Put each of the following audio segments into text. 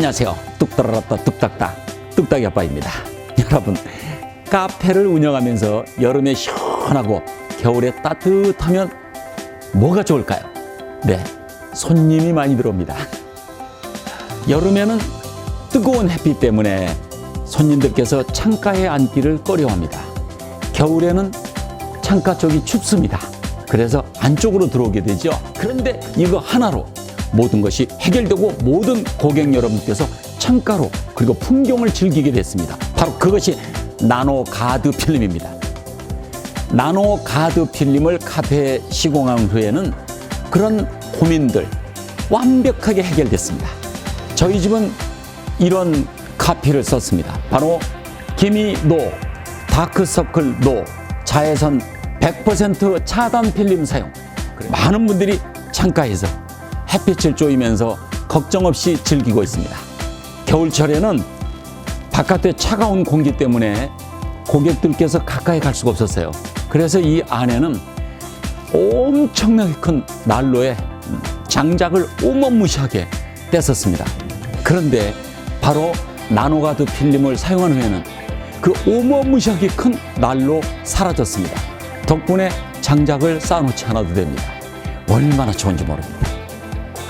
안녕하세요. 뚝따라따 뚝딱딱 뚝딱이 아빠입니다. 여러분 카페를 운영하면서 여름에 시원하고 겨울에 따뜻하면 뭐가 좋을까요? 네, 손님이 많이 들어옵니다. 여름에는 뜨거운 햇빛 때문에 손님들께서 창가에 앉기를 꺼려합니다. 겨울에는 창가 쪽이 춥습니다. 그래서 안쪽으로 들어오게 되죠. 그런데 이거 하나로 모든 것이 해결되고 모든 고객 여러분께서 창가로 그리고 풍경을 즐기게 됐습니다. 바로 그것이 나노 가드 필름입니다. 나노 가드 필름을 카페에 시공한 후에는 그런 고민들 완벽하게 해결됐습니다. 저희 집은 이런 카피를 썼습니다. 바로 기미 노, 다크서클 노, 자외선 100% 차단 필름 사용. 많은 분들이 창가에서 햇빛을 쬐면서 걱정 없이 즐기고 있습니다. 겨울철에는 바깥에 차가운 공기 때문에 고객들께서 가까이 갈 수가 없었어요. 그래서 이 안에는 엄청나게 큰 난로에 장작을 어마무시하게 뗐었습니다. 그런데 바로 나노가드 필름을 사용한 후에는 그 어마무시하게 큰 난로 사라졌습니다. 덕분에 장작을 쌓아놓지 않아도 됩니다. 얼마나 좋은지 모릅니다.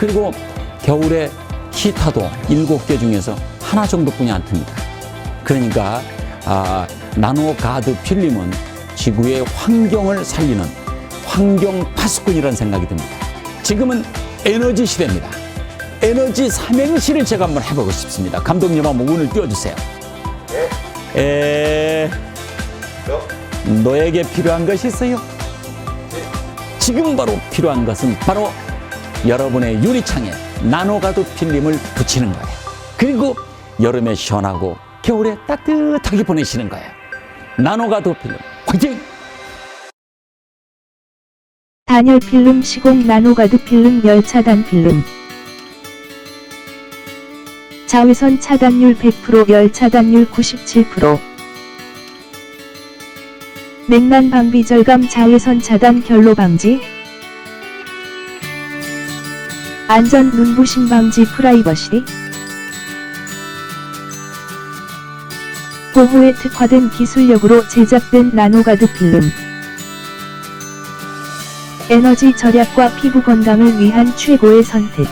그리고 겨울에 히타도 일곱 개 중에서 하나 정도뿐이 안 틉니다. 그러니까 아, 나노 가드 필름은 지구의 환경을 살리는 환경 파수꾼이라는 생각이 듭니다. 지금은 에너지 시대입니다. 에너지 삼행시를 제가 한번 해보고 싶습니다. 감독님 한번 운을 띄워주세요. 에, 너에게 필요한 것이 있어요? 지금 바로 필요한 것은 바로 여러분의 유리창에 나노가드 필름을 붙이는 거예요. 그리고 여름에 시원하고 겨울에 따뜻하게 보내시는 거예요. 나노가드 필름 화이팅! 단열 필름 시공 나노가드 필름 열 차단 필름 자외선 차단율 100%열 차단율 97% 냉난 방비 절감 자외선 차단 결로 방지 안전 눈부심 방지 프라이버시 보호에 특화된 기술력으로 제작된 나노가드 필름 에너지 절약과 피부 건강을 위한 최고의 선택.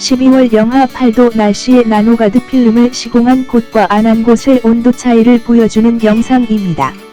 (12월) 영하 8도 날씨에 나노가드 필름을 시공한 곳과 안 한 곳의 온도 차이를 보여주는 영상입니다.